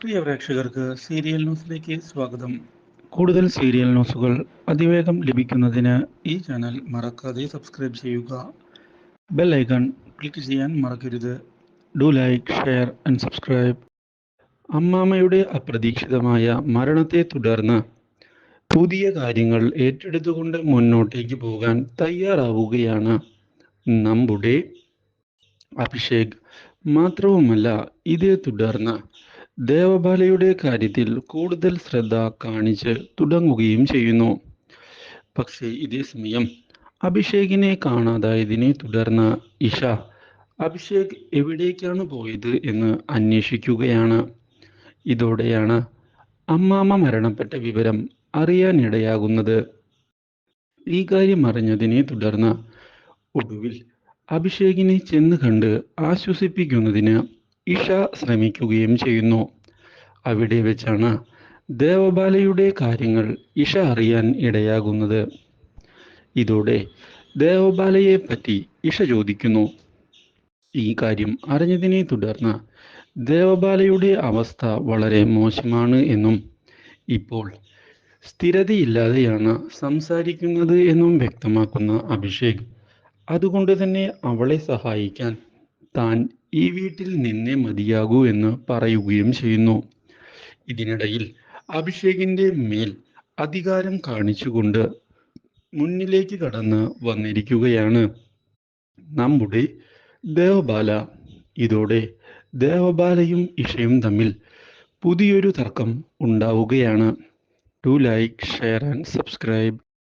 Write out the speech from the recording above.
പ്രിയ പ്രേക്ഷകർക്ക് സീരിയൽ ന്യൂസിലേക്ക് സ്വാഗതം. കൂടുതൽ സീരിയൽ ന്യൂസുകൾ അതിവേഗം ലഭിക്കുന്നതിന് ഈ ചാനൽ മറക്കാതെ സബ്സ്ക്രൈബ് ചെയ്യുക. ബെൽ ഐക്കൺ ക്ലിക്ക് ചെയ്യാൻ മറക്കരുത്. Do like share and subscribe. അമ്മാമ്മയുടെ അപ്രതീക്ഷിതമായ മരണത്തെ തുടർന്ന് പുതിയ കാര്യങ്ങൾ ഏറ്റെടുത്തുകൊണ്ട് മുന്നോട്ടേക്ക് പോകാൻ തയ്യാറാവുകയാണ് നമ്മുടെ അഭിഷേക്. മാത്രവുമല്ല ഇതേ തുടർന്ന് ദേവബാലയുടെ കാര്യത്തിൽ കൂടുതൽ ശ്രദ്ധ കാണിച്ച് തുടങ്ങുകയും ചെയ്യുന്നു. പക്ഷേ ഇതേ സമയം അഭിഷേകിനെ കാണാതായതിനെ തുടർന്ന് ഇഷ അഭിഷേക് എവിടേക്കാണ് പോയത്? എന്ന് അന്വേഷിക്കുകയാണ്. ഇതോടെയാണ് അമ്മാമ്മ മരണപ്പെട്ട വിവരം അറിയാനിടയാകുന്നത്. ഈ കാര്യം അറിഞ്ഞതിനെ തുടർന്ന് ഒടുവിൽ അഭിഷേകിനെ ചെന്ന് കണ്ട് ആശ്വസിപ്പിക്കുന്നതിന് ഇഷ ശ്രമിക്കുകയും ചെയ്യുന്നു. അവിടെ വെച്ചാണ് ദേവബാലയുടെ കാര്യങ്ങൾ ഇഷ അറിയാൻ ഇടയാകുന്നത്. ഇതോടെ ദേവബാലയെ പറ്റി ഇഷ ചോദിക്കുന്നു. ഈ കാര്യം അറിഞ്ഞതിനെ തുടർന്ന് ദേവബാലയുടെ അവസ്ഥ വളരെ മോശമാണ് എന്നും ഇപ്പോൾ സ്ഥിരതയില്ലാതെയാണ് സംസാരിക്കുന്നത് എന്നും വ്യക്തമാക്കുന്ന അഭിഷേക്. അതുകൊണ്ട് തന്നെ അവളെ സഹായിക്കാൻ താൻ ഈ വീട്ടിൽ നിന്നേ മതിയാകൂ എന്ന് പറയുകയും ചെയ്യുന്നു. ഇതിനിടയിൽ അഭിഷേകിന്റെ മേൽ അധികാരം കാണിച്ചുകൊണ്ട് മുന്നിലേക്ക് കടന്ന് വന്നിരിക്കുകയാണ്. നമ്മുടെ ദേവബാല. ഇതോടെ ദേവബാലയും ഇഷയും തമ്മിൽ പുതിയൊരു തർക്കം ഉണ്ടാവുകയാണ്. To like share and subscribe